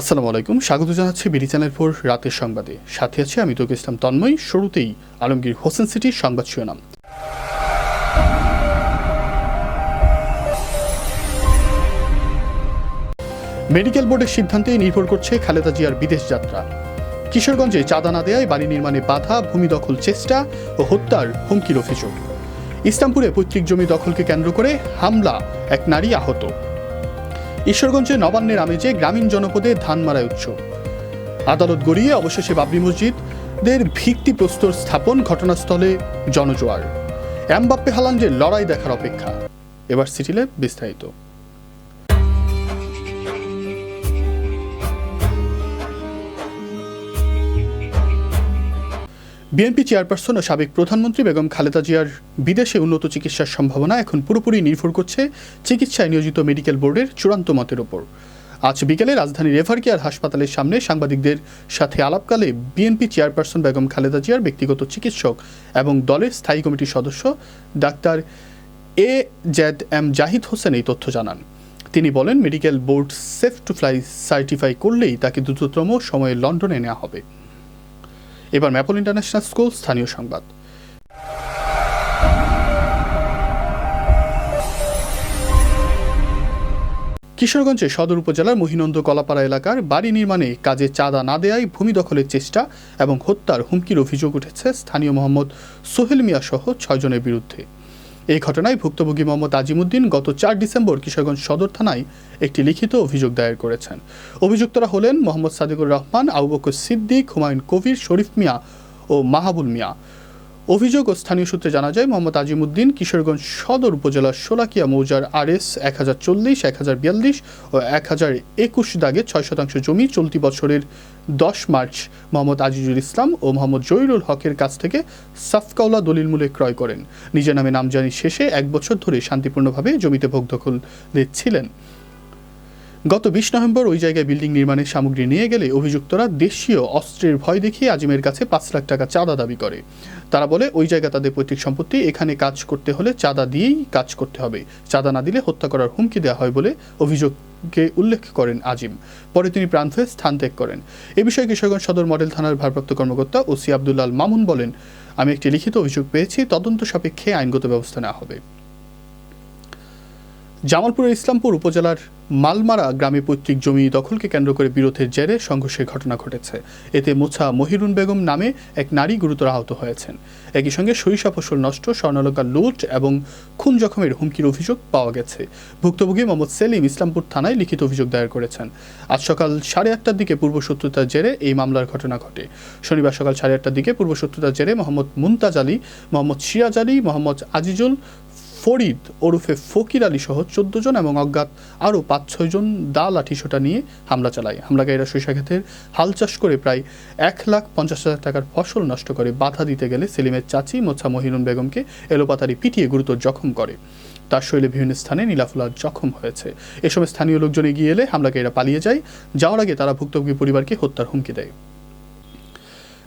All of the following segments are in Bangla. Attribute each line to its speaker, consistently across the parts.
Speaker 1: আসসালামু আলাইকুম, স্বাগত জানাচ্ছি বিডি চ্যানেল ফোর রাতের সংবাদে। সাথে আছে আমি তোকে ইসলাম তন্ময়, শুরুতেই আলমগীর হোসেন সিটির সংবাদ শিরোনাম। মেডিকেল বোর্ডের সিদ্ধান্তে নির্ভর করছে খালেদা জিয়ার বিদেশ যাত্রা। কিশোরগঞ্জে চাঁদা না দেয়ায় বাড়ি নির্মাণে বাধা, ভূমি দখল চেষ্টা ও হত্যার হুমকির অভিযোগ। ইসলামপুরে পৈতৃক জমি দখলকে কেন্দ্র করে হামলা, এক নারী আহত। ঈশ্বরগঞ্জে নবান্নের আমেজে গ্রামীণ জনপদে ধান মারায় উৎসব। আদালত গড়িয়ে অবশেষে বাবরি মসজিদদের ভিত্তি প্রস্তর স্থাপন ঘটনাস্থলে জনজোয়ার। এমবাপ্পে যে লড়াই দেখার অপেক্ষা। এবার সিটিলে বিস্তারিত। বিএনপি চেয়ারপারসন ও সাবেক প্রধানমন্ত্রী বেগম খালেদা জিয়ার বিদেশে উন্নত চিকিৎসার সম্ভাবনা এখন পুরোপুরি নির্ভর করছে চিকিৎসায় নিয়োজিত মেডিকেল বোর্ডের চূড়ান্ত মতের ওপর। আজ বিকেলে রাজধানীর রেফার কেয়ার হাসপাতালের সামনে সাংবাদিকদের সাথে আলাপকালে বিএনপি চেয়ারপারসন বেগম খালেদা জিয়ার ব্যক্তিগত চিকিৎসক এবং দলের স্থায়ী কমিটির সদস্য doctor A Z M Zahid Hossain এই তথ্য জানান। তিনি বলেন, medical board safe to fly certify করলেই তাকে দ্রুততম সময়ে লন্ডনে নেওয়া হবে। এবার ম্যাপল ইন্টারন্যাশনাল স্কুল, স্থানীয় সংবাদ। কিশোরগঞ্জে সদর উপজেলার মহিনন্দ কলাপাড়া এলাকার বাড়ি নির্মাণে কাজে চাঁদা না দেয়ায় ভূমি দখলের চেষ্টা এবং হত্যার হুমকির অভিযোগ উঠেছে স্থানীয় মোহাম্মদ সোহেল মিয়া সহ ছয়জনের বিরুদ্ধে। এই ঘটনায় ভুক্তভোগী মোহাম্মদ আজিমুদ্দিন গত চার ডিসেম্বর কিশোরগঞ্জ সদর থানায় একটি লিখিত অভিযোগ দায়ের করেছেন। অভিযুক্তরা হলেন মোহাম্মদ সাদিকুর রহমান আবুবকর সিদ্দিক, হুমায়ুন কবির, শরীফ মিয়া ও মাহাবুল মিয়া। অভিযোগ ও স্থানীয় সূত্রে জানা যায়, মোহাম্মদ আজিমুদ্দিন কিশোরগঞ্জ সদর উপজেলার সোলাকিয়া মৌজার আর এস এক হাজার চল্লিশ, এক হাজার বিয়াল্লিশ ও এক হাজার একুশ দাগে ছয় শতাংশ জমি চলতি বছরের দশ মার্চ মোহাম্মদ আজিজুল ইসলাম ও মোহাম্মদ জহিরুল হকের কাছ থেকে সাফকাউলা দলিল মূল্যে ক্রয় করেন। নিজের নামে নামজানি শেষে এক বছর ধরে শান্তিপূর্ণভাবে জমিতে ভোগ দখল ছিলেন গত বিশ নভেম্বর ওই জায়গায় বিল্ডিং নির্মাণের সামগ্রী নিয়ে গেলে অভিযুক্তরা দেশীয় অস্ত্রের ভয় দেখিয়ে আজিমের কাছে পাঁচ লাখ টাকা চাঁদা দাবি করে। তারা বলে, ওই জায়গা তাদের পৈতৃক সম্পত্তি, এখানে কাজ করতে হলে চাঁদা দিয়েই কাজ করতে হবে। চাঁদা না দিলে হত্যা করার হুমকি দেওয়া হয় বলে অভিযোগকে উল্লেখ করেন আজিম। পরে তিনি প্রাণ হয়ে স্থান ত্যাগ করেন। এ বিষয়ে কিশোরগঞ্জ সদর মডেল থানার ভারপ্রাপ্ত কর্মকর্তা ওসি আবদুল্লাল মামুন বলেন, আমি একটি লিখিত অভিযোগ পেয়েছি, তদন্ত সাপেক্ষে আইনগত ব্যবস্থা নেওয়া হবে। জামালপুরের ইসলামপুর উপজেলার মালমারা গ্রামে পৈতৃক জমি দখলকে কেন্দ্র করে বিরোধের জেরে সংঘর্ষের ঘটনা ঘটেছে। এতে মোছা মহিরুন বেগম নামে এক নারী গুরুতর আহত হয়েছেন। একই সঙ্গে সরিষা ফসল নষ্ট স্বর্ণলঙ্কা লুট এবং খুন জখমের হুমকির অভিযোগ পাওয়া গেছে। ভুক্তভোগী মোহাম্মদ সেলিম ইসলামপুর থানায় লিখিত অভিযোগ দায়ের করেছেন। আজ সকাল সাড়ে আটটার দিকে পূর্ব শত্রুতার জেরে এই মামলার ঘটনা ঘটে। শনিবার সকাল সাড়ে আটটার দিকে পূর্ব শত্রুতার জেরে মোহাম্মদ মুমতাজ আলী, মোহাম্মদ সিরাজ আলী, মোহাম্মদ আজিজুল ফরিদ ওরফে ফকির আলী সহ চোদ্দ জন এবং অজ্ঞাত আরও পাঁচ ছয়জন দা লাঠিসোটা নিয়ে হামলা চালায়। হামলাকারীরা ক্ষেতের হাল চাষ করে প্রায় এক লাখ পঞ্চাশ হাজার টাকার ফসল নষ্ট করে বাধা দিতে গেলে সেলিমের চাচি মোছা মহিরুন বেগমকে এলোপাতারি পিটিয়ে গুরুতর জখম করে। তার শরীরে বিভিন্ন স্থানে নীলাফুলার জখম হয়েছে। এ সময় স্থানীয় লোকজন এগিয়ে এলে হামলাকারীরা পালিয়ে যায়। যাওয়ার আগে তারা ভুক্তভোগী পরিবারকে হত্যার হুমকি দেয়।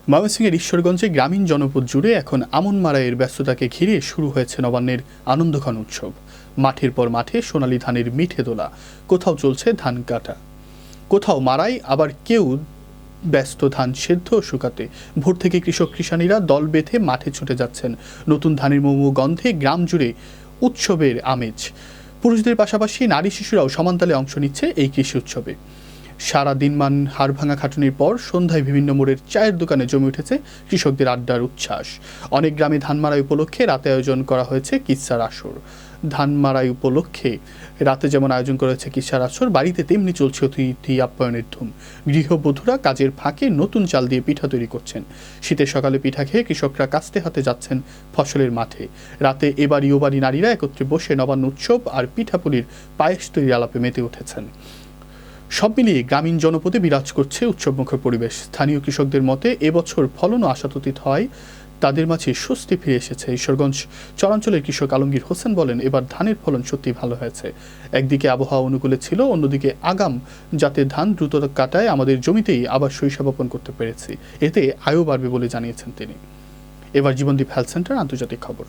Speaker 1: ময়মনসিংহের ঈশ্বরগঞ্জে গ্রামীণ জনপদ জুড়ে এখন আমন মারাইয়ের ব্যস্ততাকে ঘিরে শুরু হয়েছে নবান্নের আনন্দঘন উৎসব। মাঠের পর মাঠে সোনালী ধানের মিঠে দোলা কোথাও চলছে ধান কাটা। কোথাও মারাই আবার কেউ ব্যস্ত ধান সেদ্ধ শুকাতে। ভোর থেকে কৃষক কৃষানীরা দল বেঁধে মাঠে ছুটে যাচ্ছেন। নতুন ধানের মোমো গন্ধে গ্রাম জুড়ে উৎসবের আমেজ। পুরুষদের পাশাপাশি নারী শিশুরাও সমানতালে অংশ নিচ্ছে এই কৃষি উৎসবে। সারা দিনমান হাড় ভাঙা খাটুনির পর সন্ধ্যায় বিভিন্ন মোড়ের চায়ের দোকানে জমে উঠেছে কৃষকদের আড্ডার উচ্ছ্বাস। অনেক গ্রামে ধান মারাই উপলক্ষে রাতে আয়োজন করা হয়েছে কিচ্ছার আসর। ধান মারাই উপলক্ষে রাতে যেমন আয়োজন করা হয়েছে কিচ্ছার আসর, বাড়িতে তেমনি চলছে অতিথি আপ্যায়নের ধুম। গৃহবধূরা কাজের ফাঁকে নতুন চাল দিয়ে পিঠা তৈরি করছেন। শীতের সকালে পিঠা খেয়ে কৃষকরা কাস্তে হাতে যাচ্ছেন ফসলের মাঠে। রাতে এবারই ওবারই নারীরা একত্রে বসে নবান্ন উৎসব আর পিঠাপুলির পায়েস তৈরি আলাপে মেতে উঠেছেন। সব মিলিয়ে গ্রামীণ জনপদে বিরাজ করছে উৎসবমুখর পরিবেশ। স্থানীয় কৃষকদের মতে, এবছর ফলনও আশাতীত হয়। তাদের মাঝে স্বস্তি ফিরে এসেছে ঈশ্বরগঞ্জ। চরাঞ্চলের কৃষক আলমগীর হোসেন বলেন, এবার ধানের ফলন সত্যি ভালো হয়েছে। একদিকে আবহাওয়া অনুকূলে ছিল, অন্যদিকে আগাম। যাতে ধান দ্রুত কাটায়, আমাদের জমিতেই আবার শৈশব বপন করতে পেরেছি। এতে আয়ও বাড়বে বলে জানিয়েছেন তিনি। এবার জীবনদীপ হেলথ সেন্টার আন্তর্জাতিক খবর।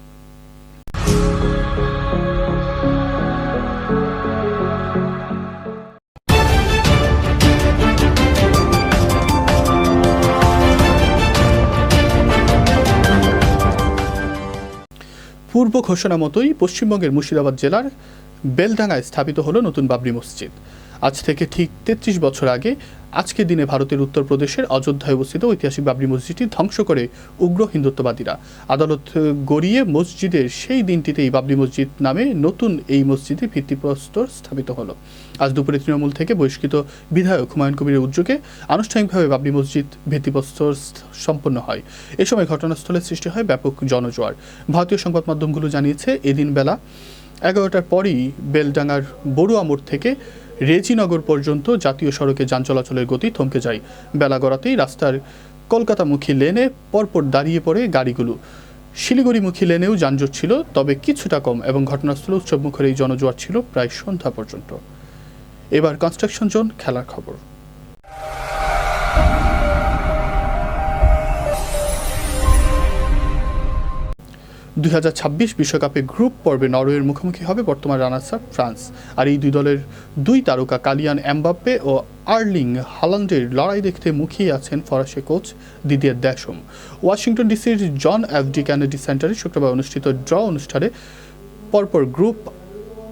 Speaker 1: পূর্ব ঘোষণা মতোই পশ্চিমবঙ্গের মুর্শিদাবাদ জেলার বেলডাঙ্গায় স্থাপিত হলো নতুন বাবরি মসজিদ। আজ থেকে ঠিক তেত্রিশ বছর আগে আজকের দিনে ভারতের উত্তরপ্রদেশের অযোধ্যায় অবস্থিত ঐতিহাসিক বাবরি মসজিদটি ধ্বংস করে উগ্র হিন্দুত্ববাদীরা। আদালত গড়িয়ে মসজিদের সেই দিনটিতেই বাবরি মসজিদ নামে নতুন এই মসজিদে ভিত্তিপ্রস্তর স্থাপিত হলো। আজ দুপুরে তৃণমূল থেকে বহিষ্কৃত বিধায়ক হুমায়ুন কবিরের উদ্যোগে আনুষ্ঠানিকভাবে বাবরি মসজিদ ভিত্তিপ্রস্তর সম্পন্ন হয়। এ সময় ঘটনাস্থলে সৃষ্টি হয় ব্যাপক জনজোয়ার। ভারতীয় সংবাদ মাধ্যমগুলো জানিয়েছে, এদিন বেলা এগারোটার পরই বেলডাঙ্গার বড়ুয়া মোড় থেকে রেজিনগর পর্যন্ত জাতীয় সড়কে যান চলাচলের গতি থমকে যায়। বেলা গড়াতেই রাস্তার কলকাতামুখী লেনে পরপর দাঁড়িয়ে পড়ে গাড়িগুলো। শিলিগুড়িমুখী লেনেও যানজট ছিল, তবে কিছুটা কম এবং ঘটনাস্থলে উৎসবমুখের এই জনজোয়ার ছিল প্রায় সন্ধ্যা পর্যন্ত। এবার কনস্ট্রাকশন জোন খেলার খবর। দুই বিশ্বকাপে গ্রুপ পর্বে নরওয়ের মুখোমুখি হবে বর্তমান রানার্স আপ ফ্রান্স। আর এই দুই দলের দুই তারকা কালিয়ান এমবাপ্পে ও আর্লিং হালান্ডের লড়াই দেখতে মুখিয়ে আছেন ফরাসি কোচ দিদিয়ার দেশম। ওয়াশিংটন ডিসির জন এফ ডি ক্যানেডি সেন্টারে শুক্রবার অনুষ্ঠিত ড্র অনুষ্ঠানে পরপর গ্রুপ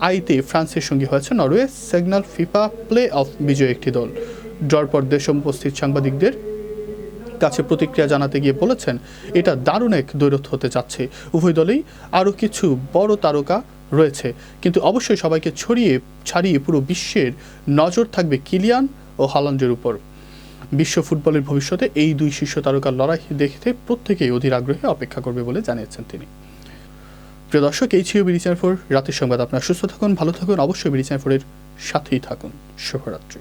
Speaker 1: আইতে ফ্রান্সের সঙ্গে হয়েছে নরওয়ে। সিগন্যাল ফিফা প্লে অফ বিজয় একটি দল। ড্রর পর দেশম উপস্থিত সাংবাদিকদের কাছে প্রতিক্রিয়া জানাতে গিয়ে বলেছেন, এটা দারুণ এক দৈরথ হতে যাচ্ছে। উভয় দলেই আরও কিছু বড় তারকা রয়েছে। কিন্তু অবশ্যই সবাইকে ছড়িয়ে ছাড়িয়ে পুরো বিশ্বের নজর থাকবে কিলিয়ান ও হালান্ডের উপর। বিশ্ব ফুটবলের ভবিষ্যতে এই দুই শীর্ষ তারকার লড়াই দেখতে প্রত্যেকেই অধীর আগ্রহে অপেক্ষা করবে বলে জানিয়েছেন তিনি। প্রিয় দর্শক, এই ছিল বিরিচার ফোর। রাতের সংবাদ, আপনার সুস্থ থাকুন, ভালো থাকুন, অবশ্যই বিরিচার ফোরের সাথেই থাকুন। শুভরাত্রি।